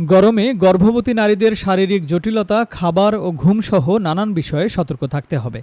গরমে গর্ভবতী নারীদের শারীরিক জটিলতা, খাবার ও ঘুমসহ নানান বিষয়ে সতর্ক থাকতে হবে।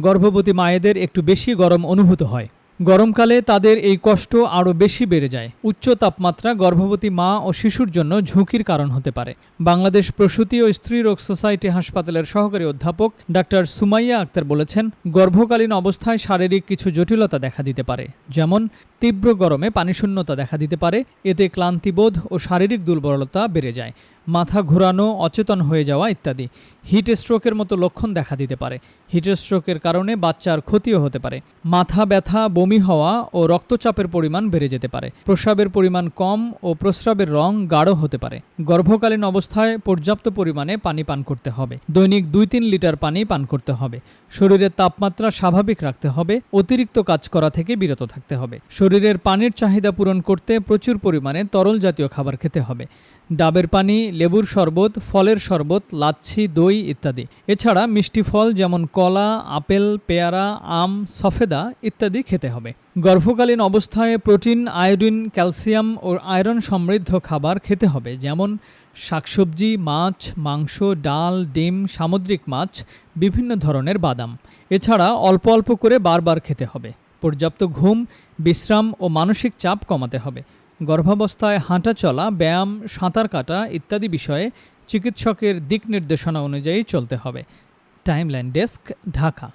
গর্ভবতী মায়েদের একটু বেশি গরম অনুভূত হয়। গরমকালে তাদের এই কষ্ট আরও বেশি বেড়ে যায়। উচ্চ তাপমাত্রা গর্ভবতী মা ও শিশুর জন্য ঝুঁকির কারণ হতে পারে। বাংলাদেশ প্রসূতি ও স্ত্রীরোগ সোসাইটি হাসপাতালের সহকারী অধ্যাপক ডাক্তার সুমাইয়া আক্তার বলেছেন, গর্ভকালীন অবস্থায় শারীরিক কিছু জটিলতা দেখা দিতে পারে, যেমন তীব্র গরমে পানিশূন্যতা দেখা দিতে পারে, এতে ক্লান্তিবোধ ও শারীরিক দুর্বলতা বেড়ে যায়, মাথা ঘোরানো, অচেতন হয়ে যাওয়া ইত্যাদি। হিট স্ট্রোকের মতো লক্ষণ দেখা দিতে পারে। হিট স্ট্রোকের কারণে বাচ্চার ক্ষতিও হতে পারে। মাথা ব্যথা বমি হওয়া ও রক্তচাপের পরিমাণ বেড়ে যেতে পারে। প্রস্রাবের পরিমাণ কম ও প্রস্রাবের রং গাঢ় হতে পারে। গর্ভকালীন অবস্থায় পর্যাপ্ত পরিমাণে পানি পান করতে হবে। দৈনিক দুই তিন লিটার পানি পান করতে হবে। শরীরের তাপমাত্রা স্বাভাবিক রাখতে হবে। অতিরিক্ত কাজ করা থেকে বিরত থাকতে হবে। শরীরের পানির চাহিদা পূরণ করতে প্রচুর পরিমাণে তরল জাতীয় খাবার খেতে হবে। ডাবের পানি, লেবুর শরবত, ফলের শরবত, লাচ্ছি, দই ইত্যাদি। এছাড়া মিষ্টি ফল যেমন কলা, আপেল, পেয়ারা, আম, সফেদা ইত্যাদি খেতে হবে। গর্ভকালীন অবস্থায় প্রোটিন, আয়োডিন, ক্যালসিয়াম ও আয়রন সমৃদ্ধ খাবার খেতে হবে, যেমন শাকসবজি, মাছ, মাংস, ডাল, ডিম, সামুদ্রিক মাছ, বিভিন্ন ধরনের বাদাম। এছাড়া অল্প অল্প করে বারবার খেতে হবে। পর্যাপ্ত ঘুম, বিশ্রাম ও মানসিক চাপ কমাতে হবে। গর্ভাবস্থায় হাঁটা চলা, ব্যায়াম, সাঁতার কাটা ইত্যাদি বিষয়ে চিকিৎসকের দিক নির্দেশনা অনুযায়ী চলতে হবে। Timeline desk, Dhaka.